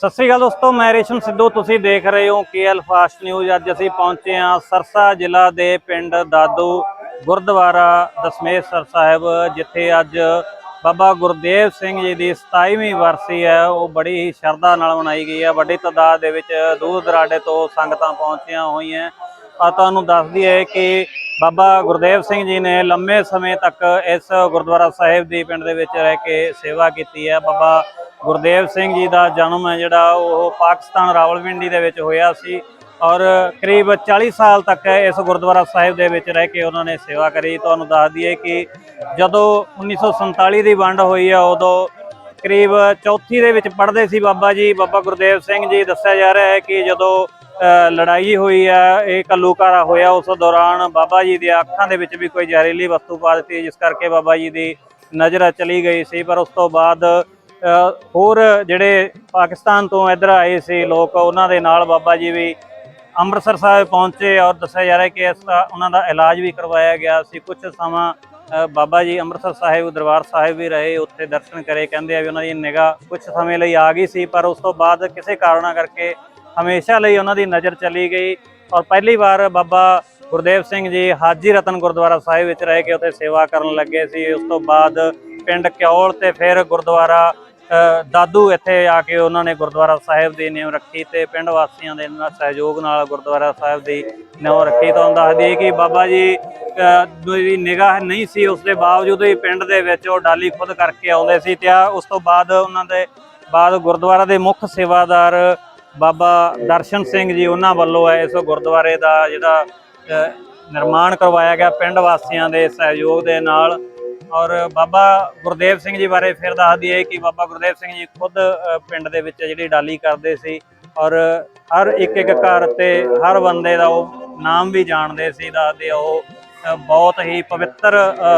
ਸਤਿ ਸ੍ਰੀ ਅਕਾਲ ਦੋਸਤੋ, ਮੈਂ ਰੇਸ਼ਮ ਸਿੱਧੂ। ਤੁਸੀਂ ਦੇਖ ਰਹੇ ਹੋ ਕੇਐਲ ਫਾਸਟ ਨਿਊਜ਼। ਅੱਜ ਅਸੀਂ ਪਹੁੰਚੇ ਹਾਂ ਸਰਸਾ ਜ਼ਿਲ੍ਹਾ ਦੇ ਪਿੰਡ ਦਾਦੂ ਗੁਰਦੁਆਰਾ ਦਸਮੇਸ਼ਰ ਸਾਹਿਬ, ਜਿੱਥੇ ਅੱਜ ਬਾਬਾ ਗੁਰਦੇਵ ਸਿੰਘ ਜੀ ਦੀ 27ਵੀਂ ਵਰਸੀ ਹੈ। ਉਹ ਬੜੀ ਹੀ ਸ਼ਰਧਾ ਨਾਲ ਮਨਾਈ ਗਈ ਹੈ। ਵੱਡੀ ਤਾਦਾਦ ਦੇ ਵਿੱਚ ਦੂਰ ਦਰਾਡੇ ਤੋਂ ਸੰਗਤਾਂ ਪਹੁੰਚੀਆਂ ਹੋਈਆਂ। ਆ ਤੁਹਾਨੂੰ ਦੱਸ ਦਈਏ ਕਿ ਬਾਬਾ ਗੁਰਦੇਵ ਸਿੰਘ ਜੀ ਨੇ ਲੰਮੇ ਸਮੇਂ ਤੱਕ ਇਸ ਗੁਰਦੁਆਰਾ ਸਾਹਿਬ ਦੀ ਪਿੰਡ ਦੇ ਵਿੱਚ ਰਹਿ ਕੇ ਸੇਵਾ ਕੀਤੀ ਹੈ। ਬਾਬਾ ਗੁਰਦੇਵ ਸਿੰਘ ਜੀ ਦਾ ਜਨਮ ਹੈ ਜਿਹੜਾ, ਉਹ ਪਾਕਿਸਤਾਨ ਰਾਵਲਪਿੰਡੀ ਦੇ ਵਿੱਚ ਹੋਇਆ ਸੀ ਔਰ ਕਰੀਬ 40 ਸਾਲ ਤੱਕ ਇਸ ਗੁਰਦੁਆਰਾ ਸਾਹਿਬ ਦੇ ਵਿੱਚ ਰਹਿ ਕੇ ਉਹਨਾਂ ਨੇ ਸੇਵਾ ਕਰੀ। ਤੁਹਾਨੂੰ ਦੱਸ ਦਈਏ ਕਿ ਜਦੋਂ 1947 ਦੀ ਵੰਡ ਹੋਈ ਹੈ ਉਦੋਂ ਕਰੀਬ ਚੌਥੀ ਦੇ ਵਿੱਚ ਪੜ੍ਹਦੇ ਸੀ ਬਾਬਾ ਜੀ। ਬਾਬਾ ਗੁਰਦੇਵ ਸਿੰਘ ਜੀ ਦੱਸਿਆ ਜਾ ਰਿਹਾ ਹੈ ਕਿ ਜਦੋਂ ਲੜਾਈ ਹੋਈ ਹੈ ਇਹ ਕੱਲੂਕਾਰਾ ਹੋਇਆ, ਉਸ ਦੌਰਾਨ ਬਾਬਾ ਜੀ ਦੀਆਂ ਅੱਖਾਂ ਦੇ ਵਿੱਚ ਵੀ ਕੋਈ ਜ਼ਹਿਰੀਲੀ ਵਸਤੂ ਪਾ ਦਿੱਤੀ, ਜਿਸ ਕਰਕੇ ਬਾਬਾ ਜੀ ਦੀ ਨਜ਼ਰ ਚਲੀ ਗਈ ਸੀ। ਪਰ ਉਸ ਤੋਂ ਬਾਅਦ ਹੋਰ ਜਿਹੜੇ ਪਾਕਿਸਤਾਨ ਤੋਂ ਇੱਧਰ ਆਏ ਸੀ ਲੋਕ, ਉਹਨਾਂ ਦੇ ਨਾਲ ਬਾਬਾ ਜੀ ਵੀ ਅੰਮ੍ਰਿਤਸਰ ਸਾਹਿਬ ਪਹੁੰਚੇ ਔਰ ਦੱਸਿਆ ਜਾ ਰਿਹਾ ਕਿ ਇਸ ਦਾ ਉਹਨਾਂ ਦਾ ਇਲਾਜ ਵੀ ਕਰਵਾਇਆ ਗਿਆ ਸੀ। ਕੁਝ ਸਮਾਂ ਬਾਬਾ ਜੀ ਅੰਮ੍ਰਿਤਸਰ ਸਾਹਿਬ, ਦਰਬਾਰ ਸਾਹਿਬ ਵੀ ਰਹੇ, ਉੱਥੇ ਦਰਸ਼ਨ ਕਰੇ, ਕਹਿੰਦੇ ਆ ਵੀ ਉਹਨਾਂ ਦੀ ਨਿਗਾਹ ਕੁਝ ਸਮੇਂ ਲਈ ਆ ਗਈ ਸੀ, ਪਰ ਉਸ ਤੋਂ ਬਾਅਦ ਕਿਸੇ ਕਾਰਨਾਂ ਕਰਕੇ ਹਮੇਸ਼ਾ ਲਈ ਉਹਨਾਂ ਦੀ ਨਜ਼ਰ ਚਲੀ ਗਈ। ਔਰ ਪਹਿਲੀ ਵਾਰ ਬਾਬਾ ਗੁਰਦੇਵ ਸਿੰਘ ਜੀ ਹਾਜੀ ਰਤਨ ਗੁਰਦੁਆਰਾ ਸਾਹਿਬ ਵਿੱਚ ਰਹਿ ਕੇ ਉੱਥੇ ਸੇਵਾ ਕਰਨ ਲੱਗੇ ਸੀ। ਉਸ ਤੋਂ ਬਾਅਦ ਪਿੰਡ ਕਿਉਲ ਤੇ ਫਿਰ ਗੁਰਦੁਆਰਾ ਦਾਦੂ ਇੱਥੇ ਆ ਕੇ ਉਹਨਾਂ ਨੇ ਗੁਰਦੁਆਰਾ ਸਾਹਿਬ ਦੀ ਨਿਯਮ ਰੱਖੀ ਤੇ ਪਿੰਡ ਵਾਸੀਆਂ ਦੇ ਨਾਲ ਸਹਿਯੋਗ ਨਾਲ ਗੁਰਦੁਆਰਾ ਸਾਹਿਬ ਦੀ ਨਿਯਮ ਰੱਖੀ ਤਾਂ ਦੱਸ ਦਈਏ ਕਿ ਬਾਬਾ ਜੀ ਦੀ ਨਿਗਾਹ ਨਹੀਂ ਸੀ, ਉਸ ਦੇ ਬਾਵਜੂਦ ਵੀ ਪਿੰਡ ਦੇ ਵਿੱਚ ਉਹ ਡਾਲੀ ਖੁਦ ਕਰਕੇ ਆਉਂਦੇ ਸੀ ਤੇ ਉਸ ਤੋਂ ਬਾਅਦ ਉਹਨਾਂ ਦੇ ਬਾਅਦ ਗੁਰਦੁਆਰਾ ਦੇ ਮੁੱਖ ਸੇਵਾਦਾਰ ਬਾਬਾ ਦਰਸ਼ਨ ਸਿੰਘ ਜੀ ਉਹਨਾਂ ਵੱਲੋਂ ਹੈ ਇਸ ਗੁਰਦੁਆਰੇ ਦਾ ਜਿਹੜਾ ਨਿਰਮਾਣ ਕਰਵਾਇਆ ਗਿਆ, ਪਿੰਡ ਵਾਸੀਆਂ ਦੇ ਸਹਿਯੋਗ ਦੇ ਨਾਲ। ਔਰ ਬਾਬਾ ਗੁਰਦੇਵ ਸਿੰਘ ਜੀ ਬਾਰੇ ਫਿਰ ਦੱਸ ਦਈਏ ਕਿ ਬਾਬਾ ਗੁਰਦੇਵ ਸਿੰਘ ਜੀ ਖੁਦ ਪਿੰਡ ਦੇ ਵਿੱਚ ਜਿਹੜੀ ਡਾਲੀ ਕਰਦੇ ਸੀ ਔਰ ਹਰ ਇੱਕ ਇੱਕ ਘਰ ਤੇ ਹਰ ਬੰਦੇ ਦਾ ਉਹ ਨਾਮ ਵੀ ਜਾਣਦੇ ਸੀ, ਦੱਸਦੇ ਉਹ ਬਹੁਤ ਹੀ ਪਵਿੱਤਰ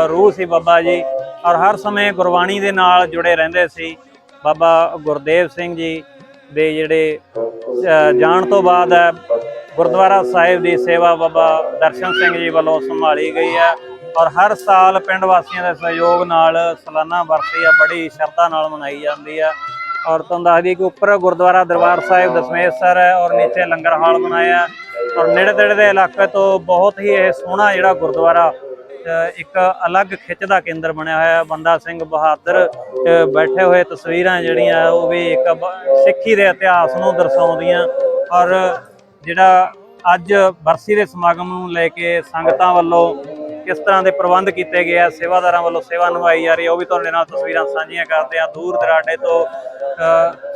ਰੂਹ ਸੀ ਬਾਬਾ ਜੀ ਔਰ ਹਰ ਸਮੇਂ ਗੁਰਬਾਣੀ ਦੇ ਨਾਲ ਜੁੜੇ ਰਹਿੰਦੇ ਸੀ ਬਾਬਾ ਗੁਰਦੇਵ ਸਿੰਘ ਜੀ ਦੇ ਜਿਹੜੇ ਜਾਣ ਤੋਂ ਬਾਅਦ ਗੁਰਦੁਆਰਾ ਸਾਹਿਬ ਦੀ ਸੇਵਾ ਬਾਬਾ ਦਰਸ਼ਨ ਸਿੰਘ ਜੀ ਵੱਲੋਂ ਸੰਭਾਲੀ ਗਈ ਹੈ। ਔਰ ਹਰ ਸਾਲ ਪਿੰਡ ਵਾਸੀਆਂ ਦੇ ਸਹਿਯੋਗ ਨਾਲ ਸਾਲਾਨਾ ਵਰਸੀ ਆ, ਬੜੀ ਸ਼ਰਧਾ ਨਾਲ ਮਨਾਈ ਜਾਂਦੀ ਆ। ਔਰ ਤੁਹਾਨੂੰ ਦੱਸ ਦਈਏ ਕਿ ਉੱਪਰ ਗੁਰਦੁਆਰਾ ਦਰਬਾਰ ਸਾਹਿਬ ਦਸਮੇਸ਼ਰ ਹੈ ਔਰ ਨੀਚੇ ਲੰਗਰ ਹਾਲ ਬਣਾਇਆ। ਔਰ ਨੇੜੇ ਤੇੜੇ ਦੇ ਇਲਾਕੇ ਤੋਂ ਬਹੁਤ ਹੀ ਇਹ ਸੋਹਣਾ ਜਿਹੜਾ ਗੁਰਦੁਆਰਾ ਇੱਕ ਅਲੱਗ ਖਿੱਚ ਦਾ ਕੇਂਦਰ ਬਣਿਆ ਹੋਇਆ। ਹੈ ਬੰਦਾ ਸਿੰਘ ਬਹਾਦਰ ਬੈਠੇ ਹੋਏ ਤਸਵੀਰਾਂ ਜਿਹੜੀਆਂ, ਉਹ ਵੀ ਇੱਕ ਬ- ਸਿੱਖੀ ਦੇ ਇਤਿਹਾਸ ਨੂੰ ਦਰਸਾਉਂਦੀਆਂ। ਔਰ ਜਿਹੜਾ ਅੱਜ ਬਰਸੀ ਦੇ ਸਮਾਗਮ ਨੂੰ ਲੈ ਕੇ ਸੰਗਤਾਂ ਵੱਲੋਂ ਕਿਸ ਤਰ੍ਹਾਂ ਦੇ ਪ੍ਰਬੰਧ ਕੀਤੇ ਗਏ ਆ, ਸੇਵਾਦਾਰਾਂ ਵੱਲੋਂ ਸੇਵਾ ਨਿਭਾਈ ਜਾ ਰਹੀ ਹੈ ਉਹ ਵੀ ਤੁਹਾਡੇ ਨਾਲ ਤਸਵੀਰਾਂ ਸਾਂਝੀਆਂ ਕਰਦੇ ਆ। ਦੂਰ ਦਰਾਡੇ ਤੋਂ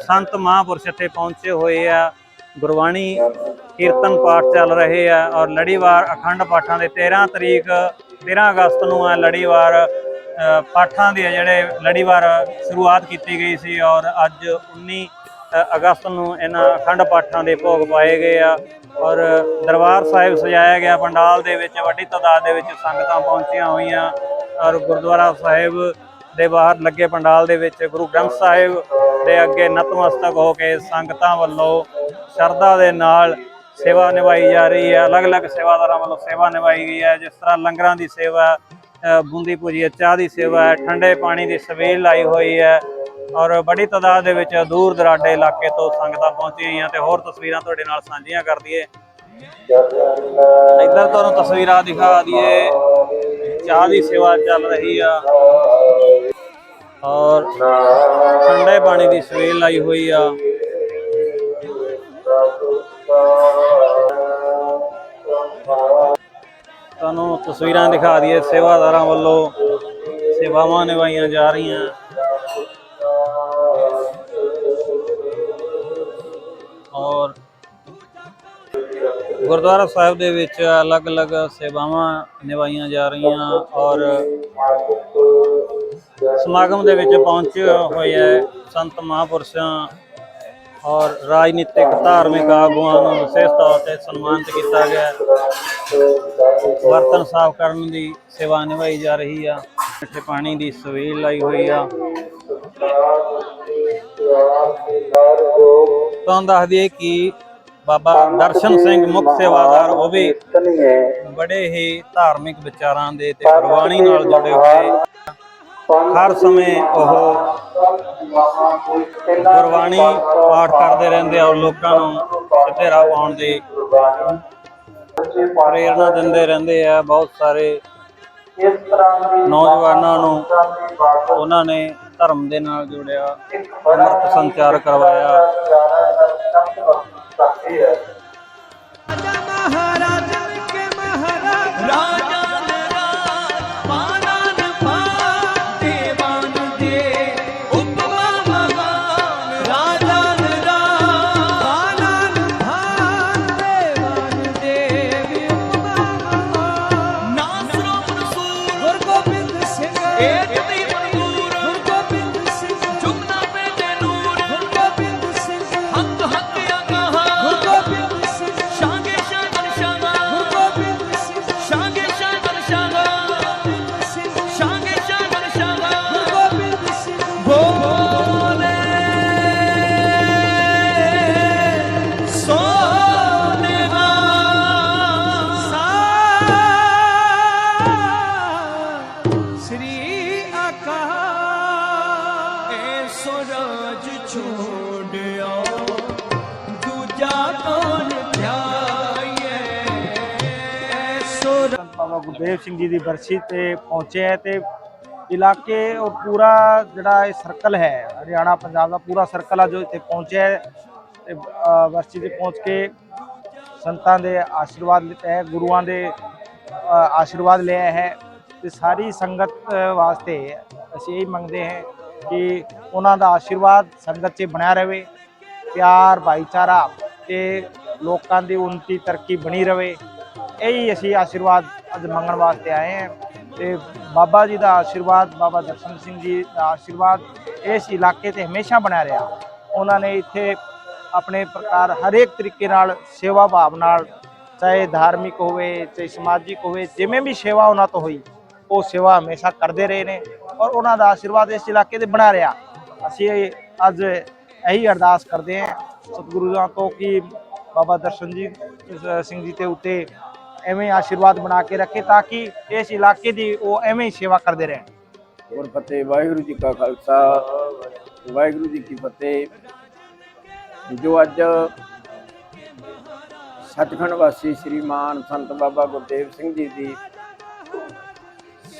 ਸੰਤ ਮਹਾਂਪੁਰਸ਼ ਇੱਥੇ ਪਹੁੰਚੇ ਹੋਏ ਆ। ਗੁਰਬਾਣੀ ਕੀਰਤਨ ਪਾਠ ਚੱਲ ਰਹੇ ਆ ਔਰ ਲੜੀਵਾਰ ਅਖੰਡ ਪਾਠਾਂ ਦੇ 13 ਤਰੀਕ 13 ਅਗਸਤ ਨੂੰ ਆ ਲੜੀਵਾਰ ਪਾਠਾਂ ਦੇ ਜਿਹੜੇ ਲੜੀਵਾਰ ਸ਼ੁਰੂਆਤ ਕੀਤੀ ਗਈ ਸੀ ਔਰ ਅੱਜ 19 ਅਗਸਤ ਨੂੰ ਇਹਨਾਂ ਅਖੰਡ ਪਾਠਾਂ ਦੇ ਭੋਗ ਪਾਏ ਗਏ ਆ। ਔਰ ਦਰਬਾਰ ਸਾਹਿਬ ਸਜਾਇਆ ਗਿਆ, ਪੰਡਾਲ ਦੇ ਵਿੱਚ, ਵੱਡੀ ਤਾਦਾਦ ਦੇ ਵਿੱਚ ਸੰਗਤਾਂ ਪਹੁੰਚੀਆਂ ਹੋਈਆਂ। ਔਰ ਗੁਰਦੁਆਰਾ ਸਾਹਿਬ ਦੇ ਬਾਹਰ ਲੱਗੇ ਪੰਡਾਲ ਦੇ ਵਿੱਚ, ਗੁਰੂ ਗ੍ਰੰਥ ਸਾਹਿਬ ਦੇ ਅੱਗੇ ਨਤਮਸਤਕ ਹੋ ਕੇ ਸੰਗਤਾਂ ਵੱਲੋਂ ਸ਼ਰਧਾ ਦੇ ਨਾਲ ਸੇਵਾ ਨਿਭਾਈ ਜਾ ਰਹੀ ਹੈ। ਅਲੱਗ-ਅਲੱਗ ਸੇਵਾਦਾਰਾਂ ਵੱਲੋਂ ਸੇਵਾ ਨਿਭਾਈ ਗਈ ਹੈ। ਜਿਸ ਤਰ੍ਹਾਂ ਲੰਗਰਾਂ ਦੀ ਸੇਵਾ ਬੂੰਦੀ ਭੁਜੀਆ ਚਾਹ ਦੀ ਸੇਵਾ ਹੈ, ਠੰਡੇ ਪਾਣੀ ਦੀ ਸਵੇਲ ਲਾਈ ਹੋਈ ਹੈ। ਔਰ ਬੜੀ ਤਾਦਾਦ ਦੇ ਵਿੱਚ ਦੂਰ ਦਰਾਡੇ ਇਲਾਕੇ ਤੋਂ ਸੰਗਤਾਂ ਪਹੁੰਚੀਆਂ ਹੋਈਆਂ ਤੇ ਹੋਰ ਤਸਵੀਰਾਂ ਤੁਹਾਡੇ ਨਾਲ ਸਾਂਝੀਆਂ ਕਰ ਦਈਏ। ਇੱਧਰ ਤੁਹਾਨੂੰ ਤਸਵੀਰਾਂ ਦਿਖਾ ਦਈਏ। ਚਾਹ ਦੀ ਸੇਵਾ ਚੱਲ ਰਹੀ ਆ। ਔਰ ਠੰਡੇ ਪਾਣੀ ਦੀ ਸਵੇਲ ਲਾਈ ਹੋਈ ਆ। ਤੁਹਾਨੂੰ ਤਸਵੀਰਾਂ ਦਿਖਾ ਦਈਏ। ਸੇਵਾਦਾਰਾਂ ਵੱਲੋਂ ਸੇਵਾਵਾਂ ਨਿਭਾਈਆਂ ਜਾ ਰਹੀਆਂ। ਔਰ ਗੁਰਦੁਆਰਾ ਸਾਹਿਬ ਦੇ ਵਿੱਚ ਅਲੱਗ-ਅਲੱਗ ਸੇਵਾਵਾਂ ਨਿਭਾਈਆਂ ਜਾ ਰਹੀਆਂ ਔਰ ਸਮਾਗਮ ਦੇ ਵਿੱਚ ਪਹੁੰਚੇ ਹੋਏ ਹੈ ਸੰਤ ਮਹਾਂਪੁਰਸ਼ਾਂ ਔਰ ਰਾਜਨੀਤਿਕ, ਧਾਰਮਿਕ ਆਗੂਆਂ ਨੂੰ ਵਿਸ਼ੇਸ਼ ਤੌਰ ਤੇ ਸਨਮਾਨਿਤ ਕੀਤਾ ਗਿਆ ਬਰਤਨ ਸਾਫ਼ ਕਰਨ ਦੀ ਸੇਵਾ ਨਿਭਾਈ ਜਾ ਰਹੀ ਆ। ਇੱਥੇ ਪਾਣੀ ਦੀ ਸਵੇਲ ਲਾਈ ਹੋਈ ਆ। ਤੁਹਾਨੂੰ ਦੱਸ ਦਈਏ ਕਿ ਬਾਬਾ ਦਰਸ਼ਨ ਸਿੰਘ ਮੁੱਖ ਸੇਵਾਦਾਰ, ਉਹ ਵੀ ਬੜੇ ਹੀ ਧਾਰਮਿਕ ਵਿਚਾਰਾਂ ਦੇ ਤੇ ਗੁਰਬਾਣੀ ਨਾਲ ਜੁੜੇ ਹੋਏ ਹਰ ਸਮੇਂ ਉਹ ਗੁਰਬਾਣੀ ਪਾਠ ਕਰਦੇ ਰਹਿੰਦੇ ਆ ਔਰ ਲੋਕਾਂ ਨੂੰ ਸਿੱਧੇ ਰਾਹ ਪਾਉਣ ਦੀ ਪ੍ਰੇਰਣਾ ਦਿੰਦੇ ਰਹਿੰਦੇ ਆ। ਬਹੁਤ ਸਾਰੇ ਨੌਜਵਾਨਾਂ ਨੂੰ ਉਹਨਾਂ ਨੇ ਧਰਮ ਦੇ ਨਾਲ ਜੁੜਿਆ ਅੰਮ੍ਰਿਤ ਸੰਚਾਰ ਕਰਵਾਇਆ। ਸੰਤ ਸਿੰਘ ਜੀ ਦੀ ਬਰਸੀ ਤੇ ਪਹੁੰਚੇ ਹੈ ਤੇ ਇਲਾਕੇ ਉਹ ਪੂਰਾ ਜਿਹੜਾ ਇਹ ਸਰਕਲ ਹੈ ਹਰਿਆਣਾ ਪੰਜਾਬ ਦਾ ਪੂਰਾ ਸਰਕਲ ਆ ਜੋ ਇੱਥੇ ਪਹੁੰਚਿਆ ਹੈ ਤੇ ਅ, ਬਰਸੀ ਤੇ ਪਹੁੰਚ ਕੇ ਸੰਤਾਂ ਦੇ ਆਸ਼ੀਰਵਾਦ ਲਿੱਤਾ ਹੈ ਗੁਰੂਆਂ ਦੇ ਆਸ਼ੀਰਵਾਦ ਲਿਆ ਹੈ ਤੇ ਸਾਰੀ ਸੰਗਤ ਵਾਸਤੇ ਅਸੀਂ ਇਹ ਮੰਗਦੇ ਹਾਂ ਕਿ ਉਹਨਾਂ ਦਾ ਆਸ਼ੀਰਵਾਦ ਸੰਗਤ 'ਚ ਬਣਿਆ ਰਹੇ ਪਿਆਰ ਭਾਈਚਾਰਾ ਤੇ ਲੋਕਾਂ ਦੀ ਉન્નਤੀ ਤਰੱਕੀ ਬਣੀ ਰਹੇ। ਇਹੀ ਅਸੀਂ ਆਸ਼ੀਰਵਾਦ ਅੱਜ ਮੰਗਣ ਵਾਸਤੇ ਆਏ ਹਾਂ। ਤੇ ਬਾਬਾ ਜੀ ਦਾ ਆਸ਼ੀਰਵਾਦ, ਬਾਬਾ ਦਰਸ਼ਨ ਸਿੰਘ ਜੀ ਦਾ ਆਸ਼ੀਰਵਾਦ ਇਸ ਇਲਾਕੇ ਤੇ ਹਮੇਸ਼ਾ ਬਣਿਆ ਰਿਹਾ। ਉਹਨਾਂ ਨੇ ਇੱਥੇ ਆਪਣੇ ਪ੍ਰਕਾਰ ਹਰੇਕ ਤਰੀਕੇ ਨਾਲ ਸੇਵਾ ਭਾਵ ਨਾਲ, ਚਾਹੇ ਧਾਰਮਿਕ ਹੋਵੇ, ਚਾਹੇ ਸਮਾਜਿਕ ਹੋਵੇ, ਜਿਵੇਂ ਵੀ ਸੇਵਾ ਉਹਨਾਂ ਤੋਂ ਹੋਈ, ਉਹ ਸੇਵਾ ਹਮੇਸ਼ਾ ਕਰਦੇ ਰਹੇ ਨੇ ਔਰ ਉਹਨਾਂ ਦਾ ਆਸ਼ੀਰਵਾਦ ਇਸ ਇਲਾਕੇ ਤੇ ਬਣਾ ਰਿਹਾ। ਅਸੀਂ ਅੱਜ ਇਹੀ ਅਰਦਾਸ ਕਰਦੇ ਹਾਂ ਸਤਿਗੁਰੂਆਂ ਤੋਂ ਕਿ ਬਾਬਾ ਦਰਸ਼ਨ ਜੀ ਸਿੰਘ ਜੀ ਤੇ ਉੱਤੇ ਐਵੇਂ ਆਸ਼ੀਰਵਾਦ ਬਣਾ ਕੇ ਰੱਖੇ ਤਾਂ ਕਿ ਇਸ ਇਲਾਕੇ ਦੀ ਉਹ ਐਵੇਂ ਸੇਵਾ ਕਰਦੇ ਰਹਿਣ ਔਰ ਫਤਿਹ, ਵਾਹਿਗੁਰੂ ਜੀ ਕਾ ਖਾਲਸਾ, ਵਾਹਿਗੁਰੂ ਜੀ ਕੀ ਫਤਿਹ। ਜੋ ਅੱਜ ਸੱਚਖੰਡ ਵਾਸੀ ਸ੍ਰੀਮਾਨ ਸੰਤ ਬਾਬਾ ਗੁਰਦੇਵ ਸਿੰਘ ਜੀ ਦੀ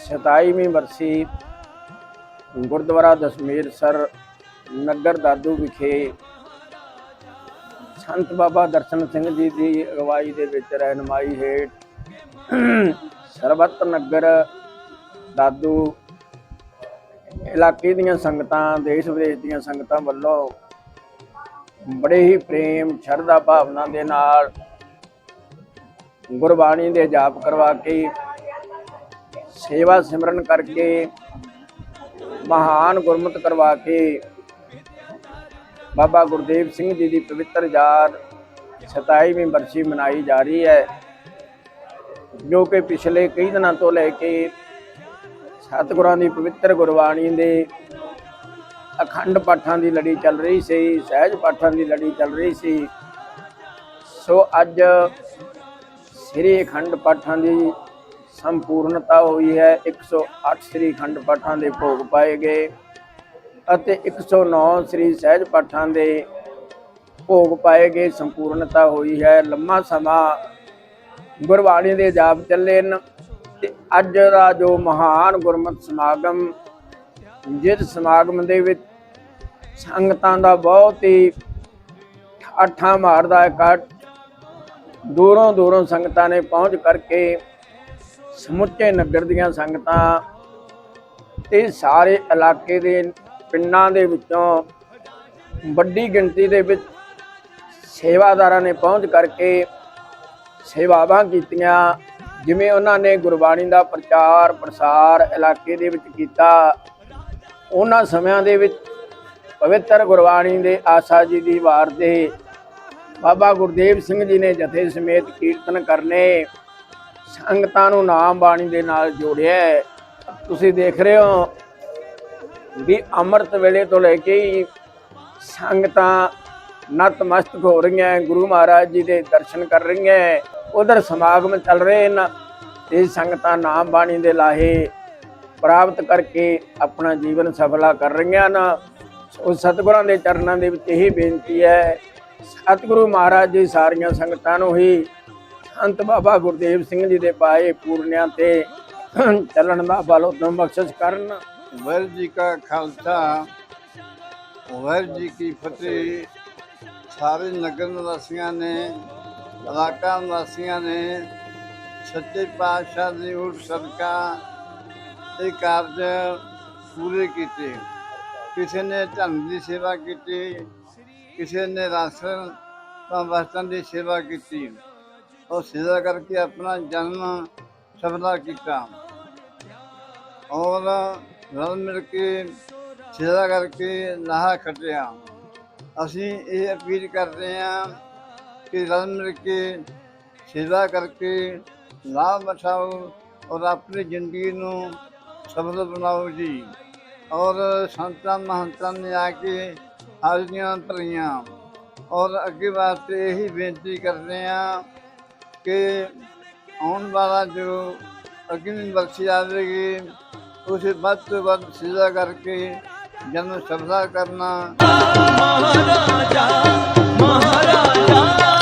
27ਵੀਂ ਵਰਸੀ ਗੁਰਦੁਆਰਾ ਦਸਮੇਰ ਸਰ ਨਗਰ ਦਾਦੂ ਵਿਖੇ ਸੰਤ ਬਾਬਾ ਦਰਸ਼ਨ ਸਿੰਘ ਜੀ ਦੀ ਅਗਵਾਈ ਦੇ ਵਿੱਚ ਰਹਿਨਮਾਈ ਹੇਠ ਸਰਬੱਤ ਨਗਰ ਦਾਦੂ ਇਲਾਕੇ ਦੀਆਂ ਸੰਗਤਾਂ, ਦੇਸ਼ ਵਿਦੇਸ਼ ਦੀਆਂ ਸੰਗਤਾਂ ਵੱਲੋਂ ਬੜੇ ਹੀ ਪ੍ਰੇਮ, ਸ਼ਰਧਾ ਭਾਵਨਾ ਦੇ ਨਾਲ ਗੁਰਬਾਣੀ ਦੇ ਜਾਪ ਕਰਵਾ ਕੇ ਸੇਵਾ ਸਿਮਰਨ ਕਰਕੇ ਮਹਾਨ ਗੁਰਮਤਿ ਕਰਵਾ ਕੇ ਬਾਬਾ ਗੁਰਦੇਵ ਸਿੰਘ ਜੀ ਦੀ ਪਵਿੱਤਰ ਯਾਰ 27ਵੀਂ ਬਰਸੀ ਮਨਾਈ ਜਾ ਰਹੀ ਹੈ, ਜੋ ਕਿ ਪਿਛਲੇ ਕਈ ਦਿਨਾਂ ਤੋਂ ਲੈ ਕੇ ਸਤਿਗੁਰਾਂ ਦੀ ਪਵਿੱਤਰ ਗੁਰਬਾਣੀ ਦੇ ਅਖੰਡ ਪਾਠਾਂ ਦੀ ਲੜੀ ਚੱਲ ਰਹੀ ਸੀ, ਸਹਿਜ ਪਾਠਾਂ ਦੀ ਲੜੀ ਚੱਲ ਰਹੀ ਸੀ। ਸੋ ਅੱਜ ਸ੍ਰੀ ਅਖੰਡ ਪਾਠਾਂ ਦੀ ਸੰਪੂਰਨਤਾ ਹੋਈ ਹੈ 108 ਸ੍ਰੀ ਅਖੰਡ ਪਾਠਾਂ ਦੇ ਭੋਗ ਪਾਏ ਗਏ। ਅਤੇ 109 ਸ੍ਰੀ ਸਹਿਜ ਪਾਠਾਂ ਦੇ ਭੋਗ ਪਾਏ ਗਏ। ਸੰਪੂਰਨਤਾ ਹੋਈ ਹੈ। ਲੰਮਾ ਸਮਾਂ ਗੁਰਬਾਣੀ ਦੇ ਜਾਪ ਚੱਲੇ ਨੇ ਤੇ ਅੱਜ ਦਾ ਜੋ ਮਹਾਨ ਗੁਰਮਤਿ ਸਮਾਗਮ, ਜਿਸ ਸਮਾਗਮ ਦੇ ਵਿੱਚ ਸੰਗਤਾਂ ਦਾ ਬਹੁਤ ਹੀ ਠਾਠਾ ਮਾਰਦਾ ਇਕੱਠ ਦੂਰੋਂ ਦੂਰੋਂ ਸੰਗਤਾਂ ਨੇ ਪਹੁੰਚ ਕਰਕੇ ਸਮੁੱਚੇ ਨਗਰ ਦੀਆਂ ਸੰਗਤਾਂ ਤੇ ਸਾਰੇ ਇਲਾਕੇ ਦੇ ਪਿੰਡਾਂ ਦੇ ਵਿੱਚੋਂ ਵੱਡੀ ਗਿਣਤੀ ਦੇ ਵਿੱਚ ਸੇਵਾਦਾਰਾਂ ਨੇ ਪਹੁੰਚ ਕਰਕੇ ਸੇਵਾਵਾਂ ਕੀਤੀਆਂ, ਜਿਵੇਂ ਉਹਨਾਂ ਨੇ ਗੁਰਬਾਣੀ ਦਾ ਪ੍ਰਚਾਰ, ਪ੍ਰਸਾਰ ਇਲਾਕੇ ਦੇ ਵਿੱਚ ਕੀਤਾ। ਉਹਨਾਂ ਸਮਿਆਂ ਦੇ ਵਿੱਚ ਪਵਿੱਤਰ ਗੁਰਬਾਣੀ ਦੇ ਆਸਾ ਜੀ ਦੀ ਵਾਰ ਦੇ ਬਾਬਾ ਗੁਰਦੇਵ ਸਿੰਘ ਜੀ ਨੇ ਜਥੇ ਸਮੇਤ ਕੀਰਤਨ ਕਰਨੇ, ਸੰਗਤਾਂ ਨੂੰ ਨਾਮ ਬਾਣੀ ਦੇ ਨਾਲ ਜੋੜਿਆ। ਤੁਸੀਂ ਦੇਖ ਰਹੇ ਹੋ ਵੀ ਅੰਮ੍ਰਿਤ ਵੇਲੇ ਤੋਂ ਲੈ ਕੇ ਹੀ ਸੰਗਤਾਂ ਨਤਮਸਤਕ ਹੋ ਰਹੀਆਂ ਗੁਰੂ ਮਹਾਰਾਜ ਜੀ ਦੇ ਦਰਸ਼ਨ ਕਰ ਰਹੀਆਂ ਹੈ। ਉਧਰ ਸਮਾਗਮ ਚੱਲ ਰਹੇ ਨੇ ਤੇ ਸੰਗਤਾਂ ਨਾਮ ਬਾਣੀ ਦੇ ਲਾਹੇ ਪ੍ਰਾਪਤ ਕਰਕੇ ਆਪਣਾ ਜੀਵਨ ਸਫਲਾ ਕਰ ਰਹੀਆਂ ਨੇ ਸੋ ਸਤਿਗੁਰਾਂ ਦੇ ਚਰਨਾਂ ਦੇ ਵਿੱਚ ਇਹੀ ਬੇਨਤੀ ਹੈ, ਸਤਿਗੁਰੂ ਮਹਾਰਾਜ ਜੀ ਸਾਰੀਆਂ ਸੰਗਤਾਂ ਨੂੰ ਹੀ ਸੰਤ ਬਾਬਾ ਗੁਰਦੇਵ ਸਿੰਘ ਜੀ ਦੇ ਪਾਏ ਪੂਰਨਿਆਂ ਤੇ ਚੱਲਣ ਦਾ ਬਲ ਉਦਮ ਬਖਸ਼ਿਸ਼ ਕਰਨ ਵਾਹਿਗੁਰੂ ਜੀ ਕਾ ਖਾਲਸਾ, ਵਾਹਿਗੁਰੂ ਜੀ ਕੀ ਫਤਿਹ। ਸਾਰੇ ਨਗਰ ਨਿਵਾਸੀਆਂ ਨੇ, ਇਲਾਕਾ ਨਿਵਾਸੀਆਂ ਨੇ, ਸੱਚੇ ਪਾਤਸ਼ਾਹ ਦੀ ਉਠ ਸਦਕਾ ਇਹ ਕਾਰਜ ਪੂਰੇ ਕੀਤੇ। ਕਿਸੇ ਨੇ ਧਰਮ ਦੀ ਸੇਵਾ ਕੀਤੀ, ਕਿਸੇ ਨੇ ਰਾਸ਼ਨ ਤਾਂ ਵਸਤਾਂ ਦੀ ਸੇਵਾ ਕੀਤੀ। ਉਹ ਸੇਵਾ ਕਰਕੇ ਆਪਣਾ ਜਨਮ ਸਫਲਾ ਕੀਤਾ। ਔਰ ਰਲ ਮਿਲ ਕੇ ਸੇਵਾ ਕਰਕੇ ਲਾਹਾ ਖੱਟਿਆ ਅਸੀਂ ਇਹ ਅਪੀਲ ਕਰਦੇ ਹਾਂ ਕਿ ਰਲ ਮਿਲ ਕੇ ਸੇਵਾ ਕਰਕੇ ਲਾਭ ਬਚਾਓ ਔਰ ਆਪਣੀ ਜ਼ਿੰਦਗੀ ਨੂੰ ਸਫਲ ਬਣਾਓ ਜੀ। ਔਰ ਸੰਤਾਂ ਮਹੰਤਾਂ ਨੇ ਆ ਕੇ ਹਾਜ਼ਰੀਆਂ ਭਰੀਆਂ ਔਰ ਅੱਗੇ ਵਾਸਤੇ ਇਹੀ ਬੇਨਤੀ ਕਰਦੇ ਹਾਂ ਕਿ ਆਉਣ ਵਾਲਾ ਜੋ ਅਗਨੀ ਬਖਸ਼ੀ ਆਵੇਗੀ ਉਸੇ ਵੱਧ ਤੋਂ ਵੱਧ ਸਿੱਧਾ ਕਰਕੇ ਜਨਮ ਸਫਲਾ ਕਰਨਾ। ਮਹਾਰਾਜਾ ਮਹਾਰਾਜਾ।